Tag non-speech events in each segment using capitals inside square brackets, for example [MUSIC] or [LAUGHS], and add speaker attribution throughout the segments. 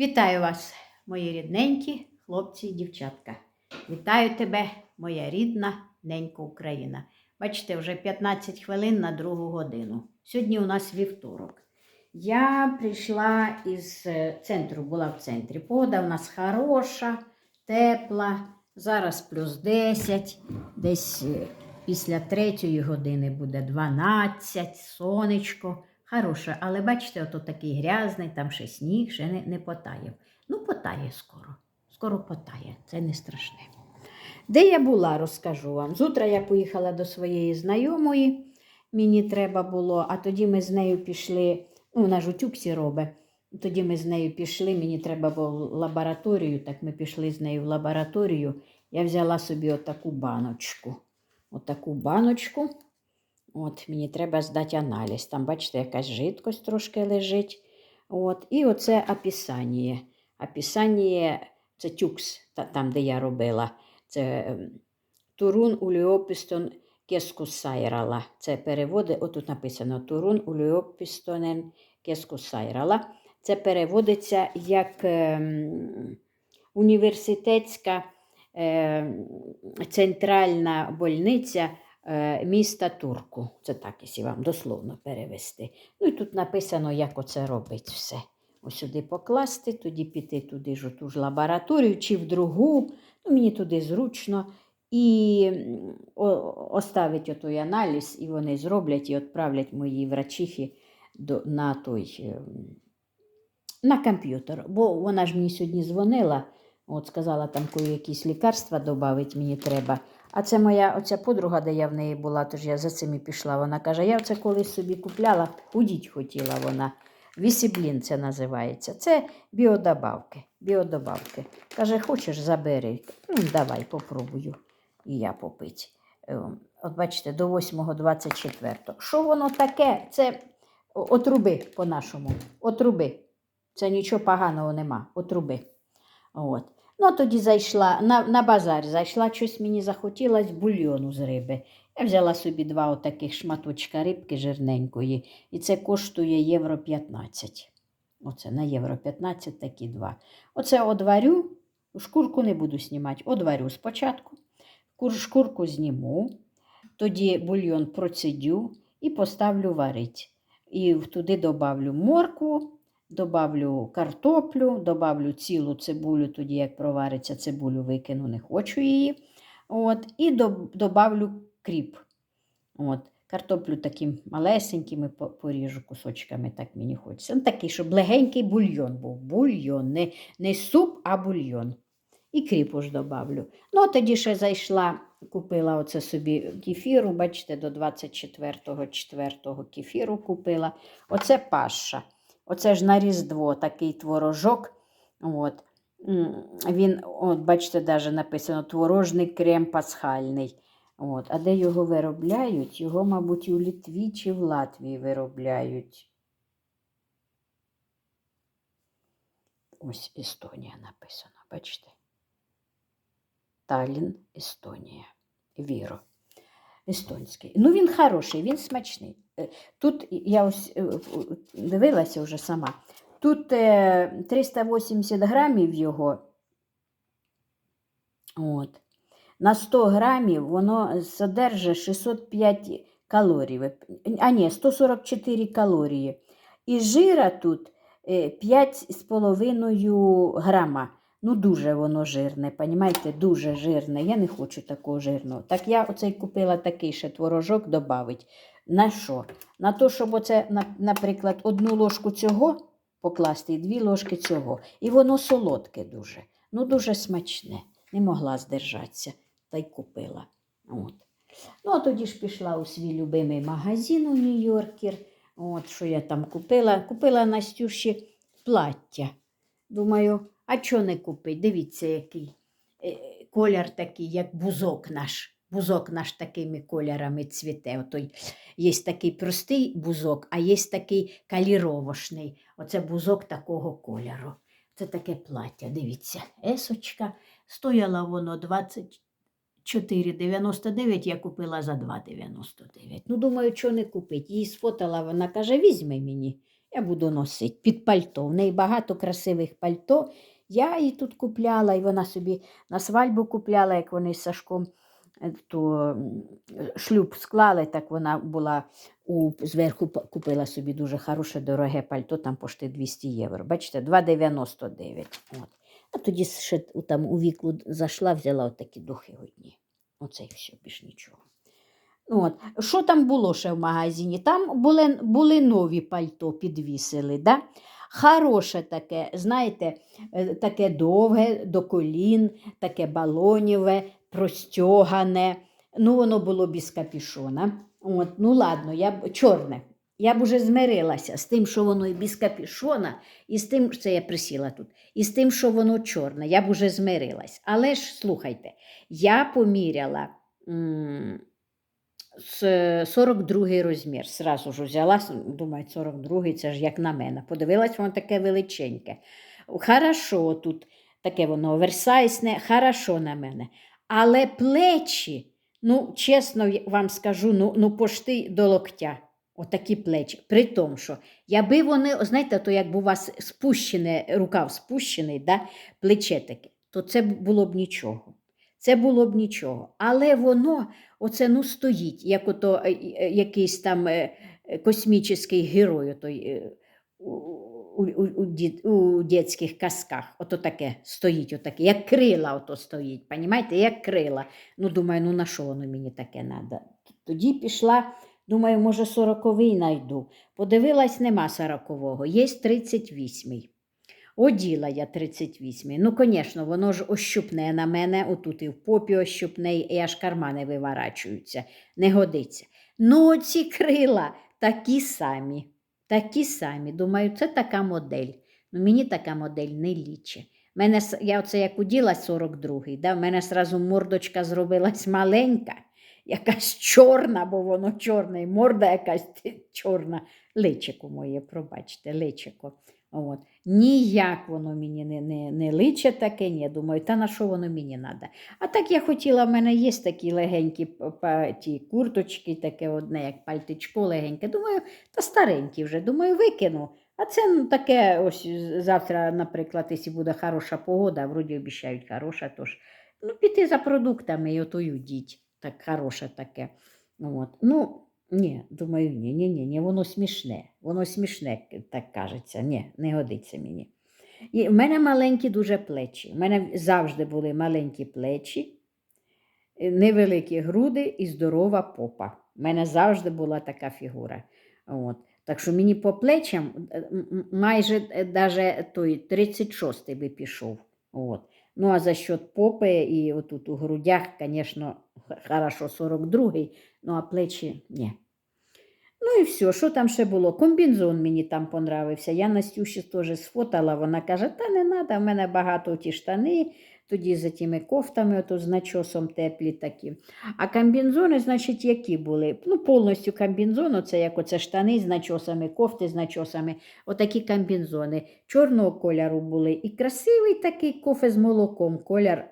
Speaker 1: Вітаю вас, мої рідненькі хлопці і дівчатка. Вітаю тебе, моя рідна ненька Україна. Бачите, вже 15 хвилин на другу годину. Сьогодні у нас вівторок. Я прийшла із е, центру, була в центрі. Погода в нас хороша, тепла. Зараз плюс 10, десь е, після третьої години буде 12, сонечко. Хороше, але бачите, ото такий грязний, там ще сніг, ще не, не потаяв. Ну, потає скоро. Скоро потає, це не страшне. Де я була, розкажу вам. Зутра я поїхала до своєї знайомої, мені треба було, а тоді ми з нею пішли, ну, вона ж тюксі робить. Тоді ми з нею пішли, мені треба було в лабораторію, так ми пішли з нею в лабораторію. Я взяла собі отаку баночку. Отаку баночку. От, мені треба здати аналіз. Там, бачите, якась жидкость трошки лежить. От, і оце описання. Описання це тюкс, та- там, де я робила. Це ем, Турун уліопістон кескусайрала. Це переводи, отут написано Турун уліопістонен кескусайрала. Це переводиться як ем, університетська ем, центральна больниця міста Турку. Це так, якщо вам дословно перевести. Ну і тут написано, як оце робить все. Ось сюди покласти, тоді піти туди ж ту ж лабораторію чи в другу. Ну, мені туди зручно. І оставить отой аналіз, і вони зроблять і відправлять мої врачихи до, на той ем, на комп'ютер. Бо вона ж мені сьогодні дзвонила, от сказала, там якісь лікарства додати мені треба. А це моя оця подруга, де я в неї була, тож я за цим і пішла. Вона каже, я це колись собі купляла, худіть хотіла вона. Вісіблін це називається. Це біодобавки. біодобавки. Каже, хочеш, забери. Ну, давай, попробую. І я попить. Е, От бачите, до 8.24. Що воно таке? Це отруби по-нашому. Отруби. Це нічого поганого нема. Отруби. От. Ну, тоді зайшла на, на базар, зайшла, щось мені захотілось бульйону з риби. Я взяла собі два отаких шматочка рибки жирненької, і це коштує євро 15. Оце на євро 15 такі два. Оце одварю, шкурку не буду знімати, одварю спочатку, шкурку зніму, тоді бульйон процедю і поставлю варить. І туди добавлю моркву, добавлю картоплю, добавлю цілу цибулю, тоді як провариться цибулю, викину, не хочу її. От, і доб- добавлю кріп. От, картоплю таким малесенькими поріжу кусочками, так мені хочеться. Ну, такий, щоб легенький бульйон був. Бульйон, не, не суп, а бульйон. І кріпу ж добавлю. Ну, тоді ще зайшла, купила оце собі кефіру, бачите, до 24-го 4 кефіру купила. Оце паша. Оце ж на Різдво такий творожок. От. Він, от, бачите, навіть написано творожний крем пасхальний. От. А де його виробляють? Його, мабуть, у Літві чи в Латвії виробляють. Ось Естонія написано, бачите? Таллін, Естонія. Віро. Естонський. Ну, він хороший, він смачний. Е, Тут я ось е, е, дивилася вже сама. Тут е, 380 грамів його. От. На 100 грамів воно содержить 605 калорій. А ні, 144 калорії. І жира тут е, 5,5 грама. Ну, дуже воно жирне, понімаєте, дуже жирне. Я не хочу такого жирного. Так я оцей купила такий ще творожок добавить. На що? На те, щоб оце, наприклад, одну ложку цього покласти і дві ложки цього. І воно солодке дуже. Ну, дуже смачне. Не могла здержатися та й купила. От. Ну, а тоді ж пішла у свій любимий магазин у Нью-Йоркер. От, що я там купила? Купила Настюші плаття. Думаю, а чого не купить? Дивіться, який е, колір такий, як бузок наш. Бузок наш такими кольорами цвіте. Отой, є такий простий бузок, а є такий каліровошний. Оце бузок такого кольору. Це таке плаття, дивіться, есочка. Стояло воно 24,99, я купила за 2,99. Ну, думаю, чого не купити. Її сфотала, вона каже, візьми мені. я буду носити під пальто. В неї багато красивих пальто. Я її тут купляла, і вона собі на свадьбу купляла, як вони з Сашком е, то, шлюб склали, так вона була у, зверху купила собі дуже хороше, дороге пальто, там пошти 200 євро. Бачите, 2,99. От. А тоді ще там у віку зайшла, взяла отакі духи одні. Оце і все, більш нічого. От. Що там було ще в магазині? Там були, були нові пальто, підвісили. Да? Хороше таке, знаєте, е, таке довге до колін, таке балоніве, простягане. Ну, воно було без капішона. От, ну ладно, я б чорне. Я б уже змирилася з тим, що воно і без капішона, і з тим, це я присіла тут, і з тим, що воно чорне, я б уже змирилась. Але ж слухайте, я поміряла м, 42 розмір. Сразу ж взяла, думаю, 42 це ж як на мене. Подивилась, воно таке величеньке. Хорошо, тут таке воно оверсайсне, хорошо на мене. Але плечі, ну, чесно вам скажу, ну, ну пошти до локтя. Отакі плечі. При тому, що якби вони, знаєте, то як у вас спущене, рукав спущений, да, плече таке, то це було б нічого. Це було б нічого. Але воно, оце ну стоїть, як ото е, е, якийсь там е, е, космічний герой, отой, е, у, у, у, у, діт- у дитячих казках. Ото таке стоїть, отаке, як крила ото стоїть, понімаєте, як крила. Ну, думаю, ну на що воно мені таке треба? Тоді пішла, думаю, може, сороковий знайду. Подивилась, нема сорокового, є 38-й. Оділа я 38-й. Ну, звісно, воно ж ощупне на мене, отут і в попі ощупне, і аж кармани виворачуються. Не годиться. Ну, оці крила такі самі. Такі самі. Думаю, це така модель. Ну, мені така модель не ліче. Мене, я оце як уділа 42-й, да, в мене сразу мордочка зробилась маленька, якась чорна, бо воно чорне, і морда якась [LAUGHS] чорна. Личико моє, пробачте, личико. От. Ніяк воно мені не, не, не личе таке, ні. Думаю, та на що воно мені треба. А так я хотіла, в мене є такі легенькі ті курточки, таке одне, як пальтичко легеньке. Думаю, та старенькі вже. Думаю, викину. А це ну, таке, ось завтра, наприклад, якщо буде хороша погода, вроді обіцяють хороша, тож ну, піти за продуктами і ото й удіть. Так хороше таке. От. Ну, ні, думаю, ні, ні, ні, ні, воно смішне. Воно смішне, так кажеться. Ні, не годиться мені. І в мене маленькі дуже плечі. У мене завжди були маленькі плечі, е, невеликі груди і здорова попа. У мене завжди була така фігура. От. Так що мені по плечам е, майже е, даже той 36-й би пішов. От. Ну, а за счет попи і отут у грудях, звісно, хорошо 42-й, ну а плечі ні. Ну і все, що там ще було? Комбінзон мені там понравився. Я Настюші теж сфотала, вона каже, та не треба, в мене багато ті штани, тоді за тими кофтами, ото з начосом теплі такі. А комбінзони, значить, які були? Ну, повністю комбінзон, це як оце штани з начосами, кофти з начосами, отакі комбінзони. Чорного кольору були. І красивий такий кофе з молоком, колір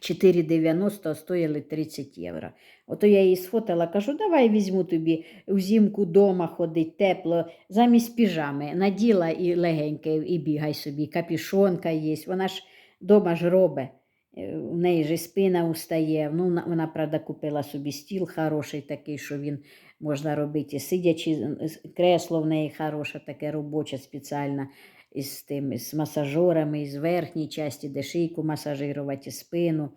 Speaker 1: 4,90 стоїли 30 євро. Ото я її сфотала, кажу, давай візьму тобі взимку вдома ходить тепло, замість піжами. Наділа і легеньке, і бігай собі. Капішонка є, вона ж дома ж робить. Е, У неї ж спина устає. Ну, вона, правда, купила собі стіл хороший такий, що він можна робити. Сидячи, з- кресло в неї хороше, таке робоче спеціальне, із тим, з масажерами, із верхньої частини, де шийку масажирувати, спину.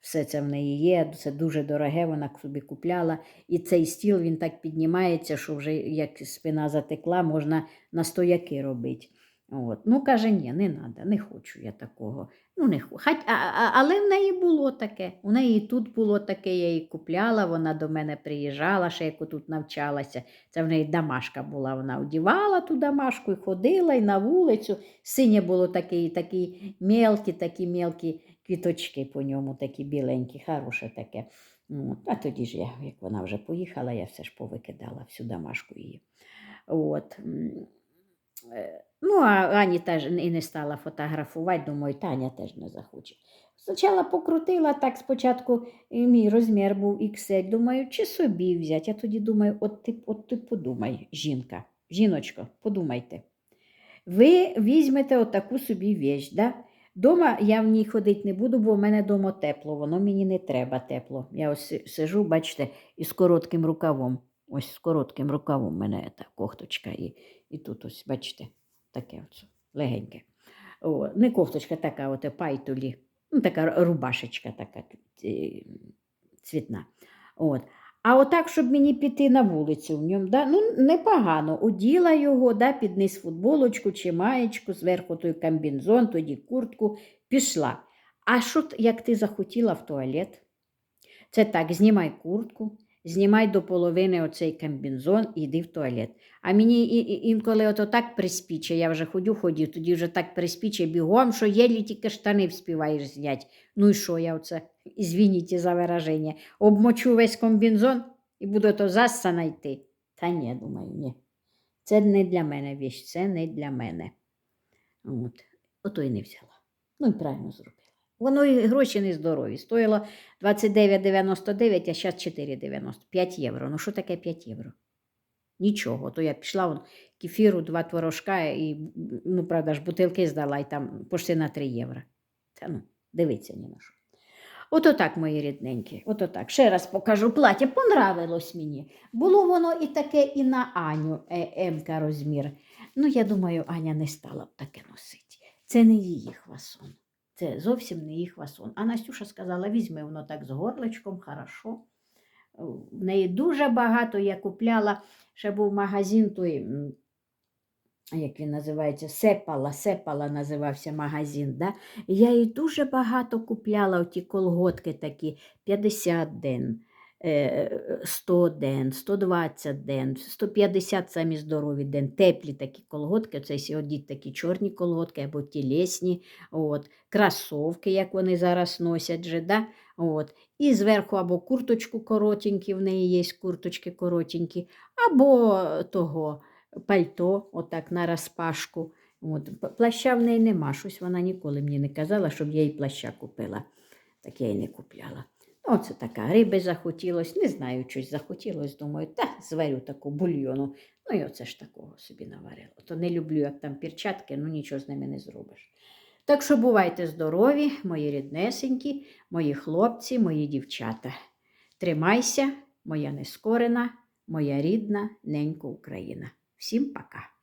Speaker 1: Все це в неї є, це дуже дороге, вона собі купляла. І цей стіл він так піднімається, що вже як спина затекла, можна на стояки робити. От. Ну, каже, ні, не треба, не хочу я такого. Ну, не хочу. Хать, а, а, але в неї було таке. У неї і тут було таке, я її купляла, вона до мене приїжджала, ще як тут навчалася. Це в неї дамашка була, вона одівала ту дамашку і ходила, і на вулицю. Синє було такі, такі мелкі, такі мелкі квіточки по ньому, такі біленькі, хороше таке. От. А тоді ж я, як вона вже поїхала, я все ж повикидала всю дамашку її. От. Е, Ну, а Ані теж і не стала фотографувати, думаю, Таня теж не захоче. Спочатку покрутила так, спочатку і мій розмір був XL, думаю, чи собі взяти. Я тоді думаю, от ти, от ти подумай, жінка. жіночко, подумайте. Ви візьмете отаку собі вещь, да? Дома я в ній ходити не буду, бо в мене дома тепло, воно мені не треба тепло. Я ось сижу, бачите, із коротким рукавом. Ось з коротким рукавом в мене та кофточка і, і тут ось, бачите, таке ось легеньке. О, не кофточка така, от пайтулі, ну, така рубашечка така е, цвітна. От. А отак, щоб мені піти на вулицю в ньому, да? ну непогано. Оділа його, да, під низ футболочку чи маєчку, зверху той комбінзон, тоді куртку, пішла. А що, як ти захотіла в туалет? Це так, знімай куртку, знімай до половини оцей комбінзон і йди в туалет. А мені інколи ото так приспіче, я вже ходю, ходю, тоді вже так приспіче бігом, що єлі тільки штани вспіваєш зняти. Ну і що я оце, ізвініть за вираження, обмочу весь комбінзон і буду то зассана йти. Та ні, думаю, ні. Це не для мене віч, це не для мене. От. Ото й не взяла. Ну і правильно зробила. Воно і гроші не здорові. Стоїло 29,99, а зараз 4,90. 5 євро. Ну що таке 5 євро? Нічого. То я пішла вон, кефіру, два творожка і, ну, правда ж, бутилки здала і там пошти на 3 євро. Та ну, дивиться ні на що. Ото так, мої рідненькі, ото так. Ще раз покажу плаття. Понравилось мені. Було воно і таке, і на Аню е, М-ка розмір. Ну, я думаю, Аня не стала б таке носити. Це не її хвасон. Це зовсім не їх васон. А Настюша сказала: візьми воно так з горличком, хорошо. В неї дуже багато я купляла. Ще був магазин той, як він називається, Сепала, Сепала називався магазин. Да? Я їй дуже багато купляла оті колготки такі 50 ден. Е, 100 ден, 120 ден, 150 самі здорові ден, теплі такі колготки, це одіть такі чорні колготки або тілесні, от, кросовки, як вони зараз носять же, да? от. і зверху або курточку коротенькі, в неї є курточки коротенькі, або того пальто, отак на розпашку. От. Плаща в неї нема, щось вона ніколи мені не казала, щоб я їй плаща купила. Так я й не купляла. Оце така риби захотілось, не знаю, щось захотілось, думаю, та зварю таку бульйону. Ну і оце ж такого собі наварила. То не люблю, як там перчатки, ну нічого з ними не зробиш. Так що бувайте здорові, мої ріднесенькі, мої хлопці, мої дівчата. Тримайся, моя нескорена, моя рідна ненька Україна. Всім пока!